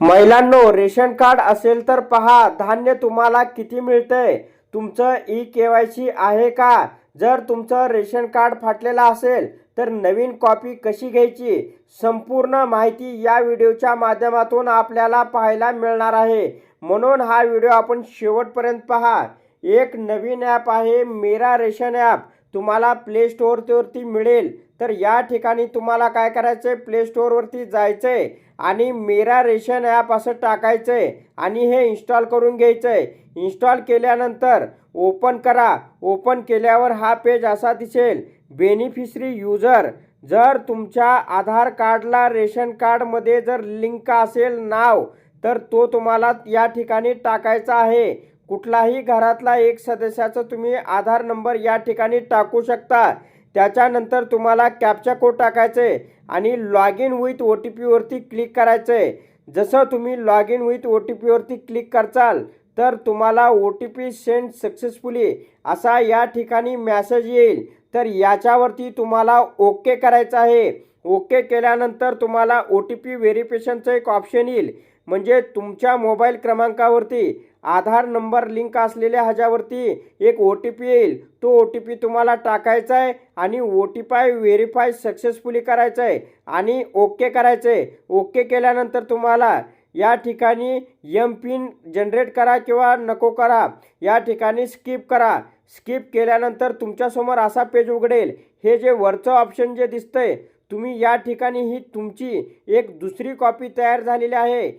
महिलांनो ration card असेल तर पहा धान्य तुम्हाला किती मिळतंय तुमचं ई के वाय सी आहे का? जर तुमचं रेशन कार्ड फाटलेलं असेल तर नवीन कॉपी कशी घ्यायची? संपूर्ण माहिती या व्हिडिओच्या माध्यमातून आपल्याला पाहायला मिळणार आहे. म्हणून हा व्हिडिओ आपण शेवटपर्यंत पहा. एक नवीन ॲप आहे मेरा रेशन ॲप तुम्हाला प्ले स्टोअरवरती मिळेल. तर या ठिकाणी तुम्हाला काय करायचं आहे प्ले स्टोअरवरती जायचं आहे आणि मेरा रेशन ॲप असं टाकायचं आहे आणि हे इन्स्टॉल करून घ्यायचं आहे इन्स्टॉल केल्यानंतर ओपन करा. ओपन केल्यावर हा पेज असा दिसेल. बेनिफिशरी युजर जर तुमच्या आधार कार्डला रेशन कार्डमध्ये जर लिंक असेल नाव तर तो तुम्हाला या ठिकाणी टाकायचा आहे. कुठलाही घरातला एक सदस्याचा तुम्ही आधार नंबर या ठिकाणी टाकू शकता. त्याच्यानंतर तुम्हाला कॅप्चा कोड टाकायचं आहे आणि log in with O T पीवरती click करायचं. आहे जसं तुम्ही log in with O T पीवरती click करचाल तर तुम्हाला O T P send successfully असा या ठिकाणी मॅसेज येईल. तर याच्यावरती तुम्हाला ओके करायचं आहे. ओके केल्यानंतर तुम्हाला ओ टी पी व्हेरिफिकेशनचं एक ऑप्शन येईल. म्हणजे तुमच्या मोबाईल क्रमांकावरती आधार नंबर लिंक असलेल्या ह्याच्यावरती एक ओ टी पी येईल. तो ओ टी पी तुम्हाला टाकायचा आहे आणि O T P verify successfully करायचं आहे आणि ओके करायचं आहे. ओके केल्यानंतर तुम्हाला या ठिकाणी यम पिन जनरेट करा किंवा नको करा. या ठिकाणी स्किप करा. स्किप केल्यानंतर तुमच्यासमोर असा पेज उघडेल. हे जे वरचं ऑप्शन जे दिसतंय तुम्ही या ठिकाणी ही तुमची एक दुसरी कॉपी तयार झालेली आहे.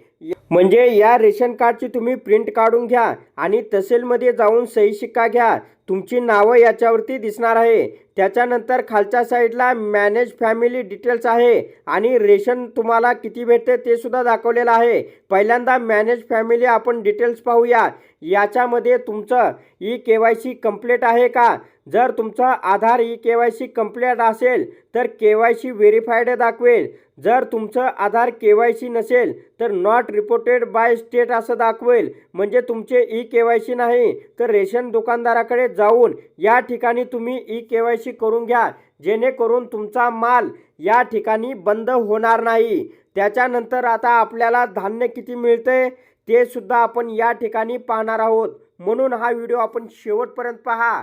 म्हणजे या रेशन कार्डची तुम्ही प्रिंट काढून घ्या आणि तहसीलमध्ये जाऊन सही शिक्का घ्या. तुमची नावं याच्यावरती दिसणार आहे. त्याच्यानंतर खालच्या साईडला मॅनेज फॅमिली डिटेल्स आहे आणि रेशन तुम्हाला किती भेटते ते सुद्धा दाखवलेलं आहे. पहिल्यांदा मॅनेज फॅमिली आपण डिटेल्स पाहूया. याच्यामध्ये तुमचं e K Y C complete आहे का? जर तुमचं Aadhaar e K Y C complete असेल तर के वाय सी व्हेरीफाईड दाखवेल. जर तुमचं आधार के वाय सी नसेल तर नॉट रिपोर्टेड बाय स्टेट असं दाखवेल. म्हणजे तुमचे ई के वाय सी नाही तर रेशन दुकानदाराकडे जाऊन या ठिकाणी तुम्ही ई के वाय सी करून घ्या. जेणेकरून तुमचा माल या ठिकाणी बंद होणार नाही. त्याच्यानंतर आता आपल्याला धान्य किती मिळते ते सुद्धा आपण या ठिकाणी पाहणार आहोत. म्हणून हा व्हिडिओ आपण शेवटपर्यंत पहा.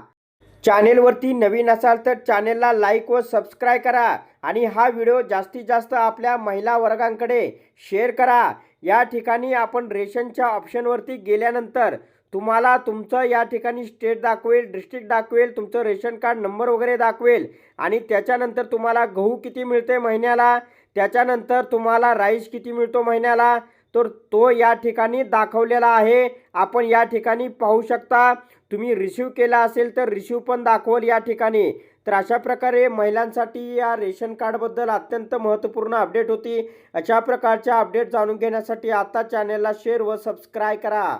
चॅनेलवरती नवीन असाल तर चॅनेलला लाईक व सबस्क्राईब करा. आणि हा व्हिडिओ जास्तीत जास्त आपल्या महिला वर्गांकडे शेअर करा. या ठिकाणी आपण रेशनच्या ऑप्शनवरती गेल्यानंतर तुम्हाला तुमचं या ठिकाणी स्टेट दाखवेल डिस्ट्रिक्ट दाखवेल तुमचं रेशन कार्ड नंबर वगैरे दाखवेल आणि त्याच्यानंतर तुम्हाला गहू किती मिळते महिन्याला त्याच्यानंतर तुम्हाला राईस किती मिळतो महिन्याला तर तो या ठिकाणी दाखवलेला आहे. आपण या ठिकाणी पाहू शकता तुम्ही रिसीव केला असेल तर रिसीव पण दाखवल या ठिकाणी. तर अशा प्रकारे महिलांसाठी या रेशन कार्डबद्दल अत्यंत महत्त्वपूर्ण अपडेट होती. अशा प्रकारच्या अपडेट जाणून घेण्यासाठी आता चॅनलला शेअर व सबस्क्राईब करा.